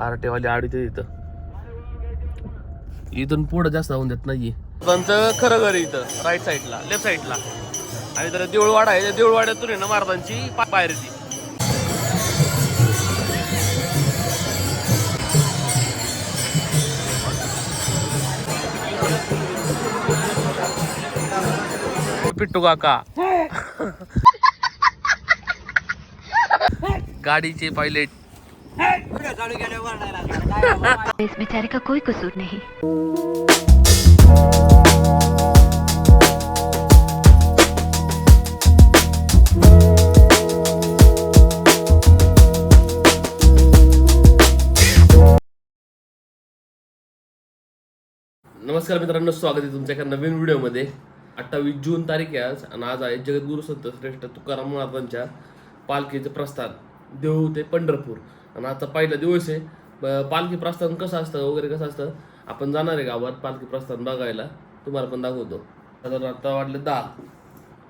आरटेवाली आडीते इथं. इथून पुढं जास्त जाऊन देत नाहीये. पंच खरं घर इथं राईट साईडला लेफ्ट साईडला आणि तर देऊळवाडा आहे त्या देऊळवाड्यातून आहे ना महाराजांची पा- पिट्टू काका. गाडीचे पायलट इस बेचारे का कोई कसूर नहीं। नमस्कार मित्रांनो स्वागत आहे तुमच्या एका नवीन व्हिडिओमध्ये. अठ्ठावीस जून तारीख आहे आज आणि आज आहे जगद्गुरु संत श्रेष्ठ तुकाराम महाराजांच्या पालखीचं प्रस्थान. देहू ते पंढरपूर. आणि आता पहिला दिवस आहे. ब- पालखी प्रस्थान कसं असतं वगैरे कसं असतं? आपण जाणार आहे गावात पालखी प्रस्थान बघायला. तुम्हाला पण दाखवतो. आता आता वाटले दहा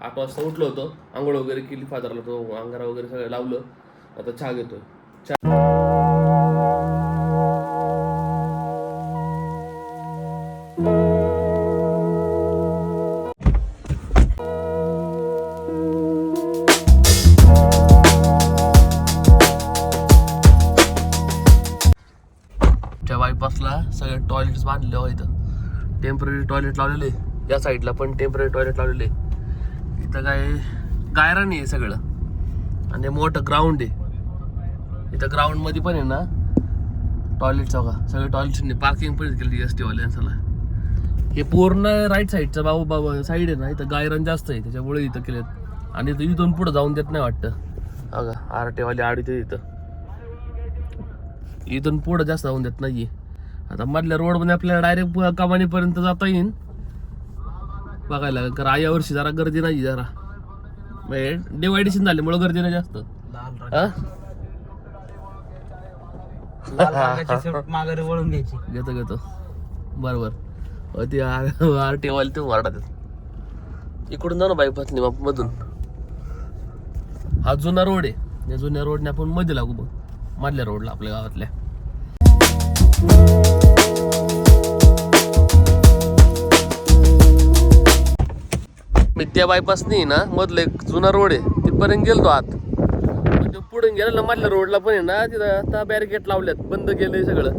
आठ वाजता उठलो होतो. आंघोळ वगैरे केली फादरला तो अंगारा वगैरे सगळं लावलं. आता चहा घेतोय. चहा टॉयलेट्स बांधले हो इथं. टेंपररी टॉयलेट लावलेले या साईडला पण टेंपररी टॉयलेट लावलेले इथं काय गायरान आहे सगळं. आणि मोठं ग्राउंड आहे. इथं ग्राउंडमध्ये पण आहे ना टॉयलेट बघा. सगळे टॉयलेट पार्किंग पण केली एस टीवाल्यांसाला हे पूर्ण राईट साईडचं बाबा बाबा साईड आहे ना इथं गायरन जास्त आहे त्याच्यामुळे इथं केलेत. आणि इथं इथून पुढं जाऊन देत नाही वाटतं. अगं आर टी आडी इथं. इथून पुढं जास्त जाऊन देत नाहीये. आता मधल्या रोडमध्ये आपल्याला डायरेक्ट कमानीपर्यंत जाता येईल बघायला कारण या वर्षी जरा गर्दी नाही जरा. डिवायडेशन झाल्यामुळे गर्दी नाही जास्त? माघारी वळून घ्यायची. घेतो घेतो. बरोबर. ते आर टी वाले ते इकडून जा ना बाईपास मधून. हा जुना रोड आहे. या जुन्या रोडने आपण मध्ये लागू बघ. मधल्या रोडला आपल्या गावातल्या. मी त्या बायपास नाही ना मधलं एक जुना रोड आहे तिथपर्यंत गेलतो आत. म्हणजे पुढे गेलं मधल्या रोडला पण आहे ना तिथं आता बॅरिकेड लावल्यात बंद केलंय सगळं.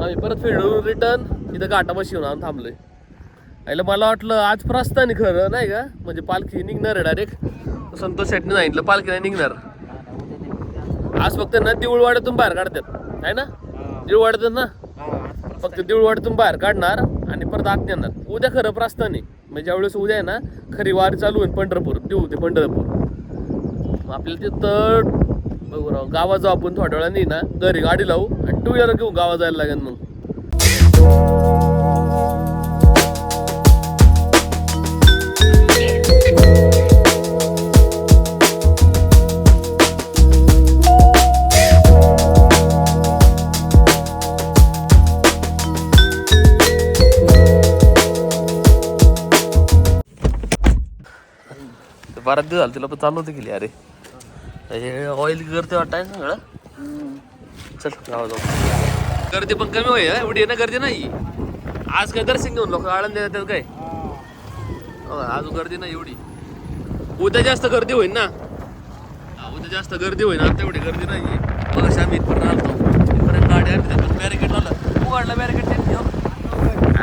आम्ही परत फिरून रिटर्न इथं घाटापाशी येऊन आम्ही थांबलोय. आईला मला वाटलं आज प्रस्तानी खरं नाही का? म्हणजे पालखी निघणार आहे डायरेक्ट संतोष शेटने सांगितलं पालखी नाही निघणार. आज फक्त ना देऊळवाड्यातून बाहेर काढतात आहे ना? देऊळवाड्यातून ना फक्त देऊळवाड्यातून बाहेर काढणार आणि परत आत नेणार. उद्या खरं प्रस्थान. आहे म्हणजे ज्यावेळेस उद्या आहे ना खरी वारी चालू आहे पंढरपूर. देऊ ते पंढरपूर. आपल्याला तिथं बघू राव गावात जाऊ आपण थोड्या वेळाने ना घरी गाडी लावू आणि टू व्हीलर घेऊ गावात जायला लागेल मग. बराच दिवस झाले तिला पण चालू होते गेली अरे. हे ऑइल करते वाटाय सगळं? चल गावा जाऊ. गर्दी पण कमी होईल एवढी आहे ना गर्दी नाही. आज काय दर्शन घेऊन लोक आळंद देतात काय? हो, आज गर्दी नाही एवढी. उद्या जास्त गर्दी होईल ना. उद्या जास्त गर्दी होईल आता एवढी गर्दी नाही मग आम्ही इथपर्यंत आलतो. इथपर्यंत गाडी आली बॅरिकेड लावलं. उघडला बॅरिकेड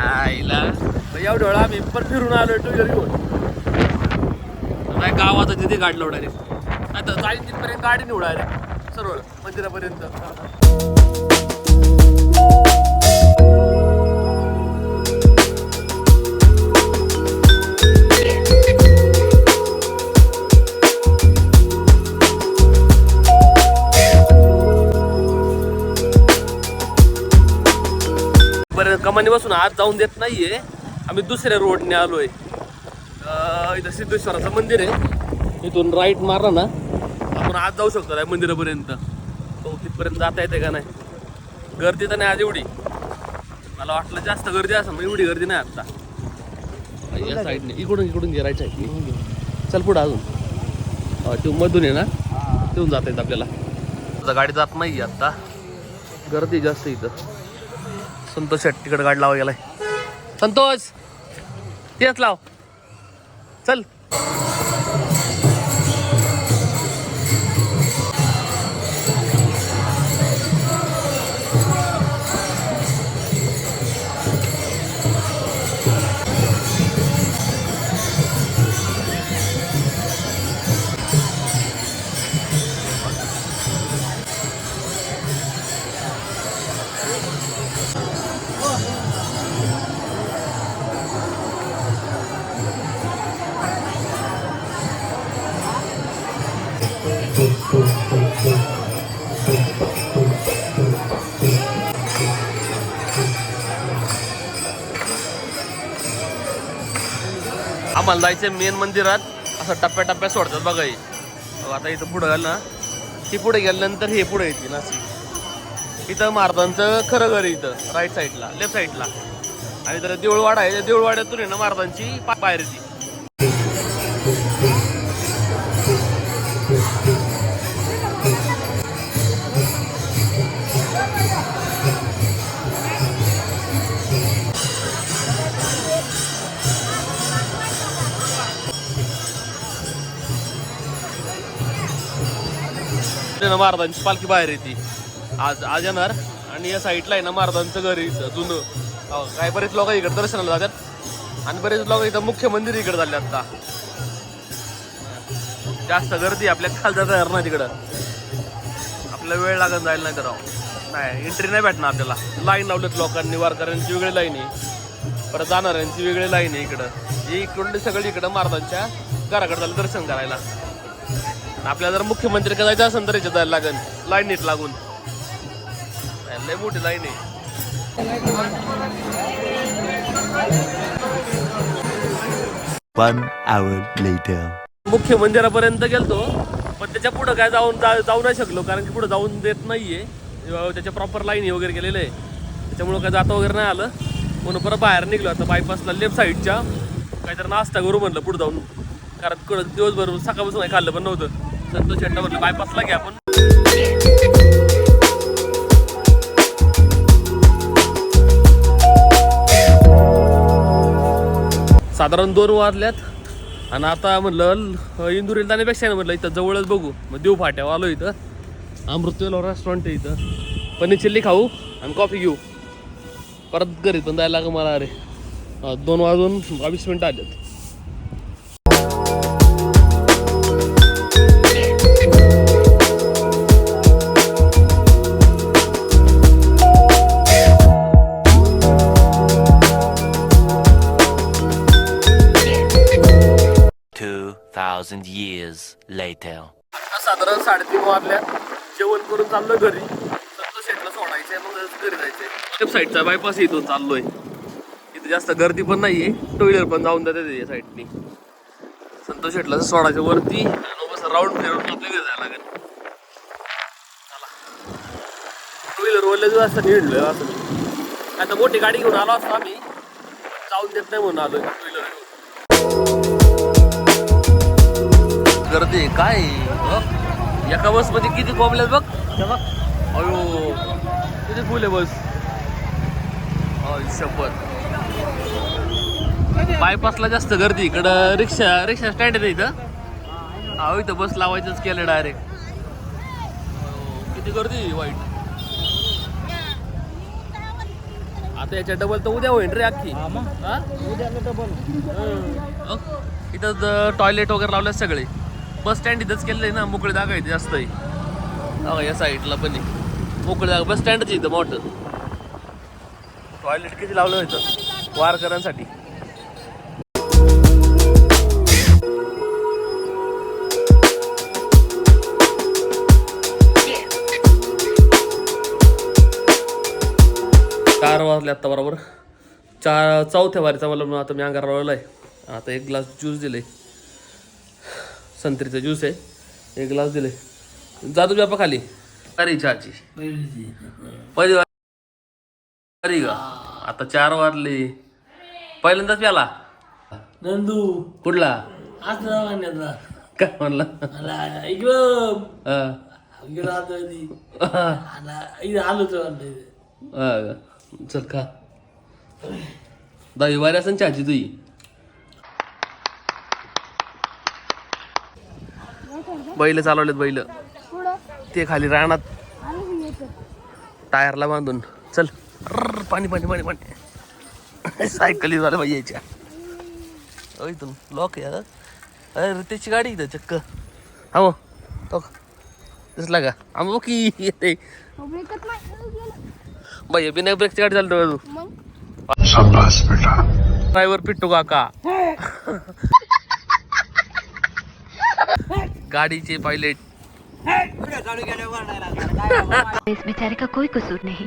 आईला हो. एवढ्या वेळा आम्ही पण फिरून आलो टू व्हीलर घेऊन. काय गावात तिथे गाडी लावणार आहे आता जाईल तिथपर्यंत गाडी निवडणार आहे सरळ मंदिरापर्यंत. बरं कमानी बसून आज जाऊन देत नाहीये. आम्ही दुसऱ्या रोडने आलोय. इथं सिद्धेश्वराचं मंदिर आहे. इथून राईट मारला ना. आपण आज जाऊ शकतो त्या मंदिरापर्यंत. तो तिथपर्यंत जाता येते का नाही? गर्दी तर नाही आज एवढी. मला वाटलं जास्त गर्दी असं मग एवढी गर्दी नाही आता. या साईडने इकडून इकडून गिरायचं आहे चल पुढं अजून. हा, ते मधून आहे ना तिथून जाता येत आपल्याला. आता गाडी जात नाही आता. गर्दी जास्त इथं. संतोष तिकडे गाडी लावा गेलाय. संतोष! तेच लाव. चल. आम्हाला जायचं मेन मंदिरात. असं टप्प्या टप्प्या सोडतात बघा हे. आता इथं पुढं गेलं ना ती पुढे गेल्यानंतर हे पुढे येते नाशिक. इथं महाराजांचं खरं घर इथं राईट साईडला लेफ्ट साईडला आणि तर देऊळवाडा आहे त्या देऊळवाड्यातून आहे ना महाराजांची पा- ना महाराजांची पालखी बाहेर येते. आज आज येणार. आणि या साईडला आहे ना महाराजांचं घर जुनं. काय बरेच लोक इकडे दर्शनाला जातात. आणि बरेच लोक इथं मुख्य मंदिर इकडे झाले आता. जास्त गर्दी आपल्या खाल जाता येणार नाही तिकडं. आपला वेळ लागत जायला नाही तर नाही एंट्री नाही भेटणार आपल्याला. लाईन लावलेत लोकांनी वारकऱ्यांची वेगळी लाईन आहे. परत जाणाऱ्यांची वेगळी लाईन आहे इकडं. ही सगळी इकडं महाराजांच्या घराकडे झालं दर्शन करायला. आपल्याला जर मुख्यमंत्री जायचं असेल तर याच्यात जायला लागेल. लाईनीत लागून. लय मोठी लाईन आहे. मुख्य मंदिरापर्यंत गेलतो पण त्याच्या पुढं काय जाऊन जा- जाऊ नाही शकलो कारण की पुढे जाऊन देत नाहीये. अं, त्याच्या प्रॉपर लाईन वगैरे केलेलं आहे. त्याच्यामुळं काय जाता वगैरे नाही आलं. म्हणून परत बाहेर निघलो. आता बायपासला लेफ्ट साईडच्या काहीतरी नाश्ता करू म्हणलं पुढे जाऊन. कारण कडक दिवसभर सकाळपासून काही खाल्लं पण नव्हतं. संतोष शेट्टा म्हटलं बायपासला घ्या आपण. साधारण दोन वाजल्यात आणि आता म्हटलं इंदुरीला जाण्यापेक्षा नाही म्हटलं इथं जवळच बघू. मग देऊ फाट्यावर आलो इथं. अमृतवेल रेस्टॉरंट आहे इथं. पनीर चिल्ली खाऊ आणि कॉफी घेऊ. परत घरी पण जायला लागं मला अरे. दोन वाजून बावीस मिनटं आलेत. Thousand years later. आता साधारण साडेतीन वाजल्या. जेवण करून चाललोय घरी. संतोष शेटला सोडायचंय मग घरी जायचंय. साईडचा बायपास इथून चाललोय. इथे जास्त गर्दी पण नाहीये. टू व्हीलर पण जाऊन जाते या साईडनी संतोष शेटला सोडायचं वरती. राऊंड फिरून आपल्या घरी जायला लागेल. चला. टू व्हीलर वरल्या दिवस असं निघलोय असं आता मोठी गाडी घेऊन आलो असतो आम्ही. जाऊन देत नाही म्हणून आलोय. गर्दी काय एका बसमध्ये किती कोंबल्यात बघ. अयो. किती फुल आहे बस. अय शपथ बायपासला जास्त गर्दी इकडं रिक्षा रिक्षा स्टँड आहे ना इथं. अहो इथं बस लावायचंच केलं डायरेक्ट किती गर्दी आहे वाईट. आता याच्या डबल तर उद्या होईन रे अख्खी. हा? हं. इथं टॉयलेट वगैरे लावले सगळे. बस स्टँड इथंच केलेलं आहे ना मोकळी जागा आहे जास्त आहे. या साईडला पण आहे. मोकळी जागा बस स्टँडच इथं मोठं. टॉयलेट किती लावलं इथं वारकऱ्यांसाठी. चार वाजले आत्ता बरोबर. चार चौथ्या वारीचा मला आता मी अंगार लावलेला आहे आता एक ग्लास ज्यूस दिले संत्रीचं ज्यूस आहे. एक ग्लास दिले जातो बापा खाली? अरे चहाची पहिली वारी का आता चार वाजले. पहिल्यांदाच प्याला? नंदू. कुठला? काय म्हणला? मला इकडं हा. इकडं आलो आधी. आला- इथं आलो तर म्हणलं इथं. हा का? चल खा दही वारी असं चहाची तुई बैल चालवलेत बैल. ते खाली रानात. टायरला बांधून. चल. पाणी पाणी पाणी पाणी. सायकली झालं पाहिजे याच्या अ, इथून लॉक आहे आता. अरे त्याची गाडी इथं चक्क. हा. मग तो दिसला का? आम्ही की. येते. बाई बिना ब्रेकची गाडी चालतो तू. ड्रायव्हर पिट्टू काका. गाडीचे पायलट इस बेचारे का कोई कसूर नहीं।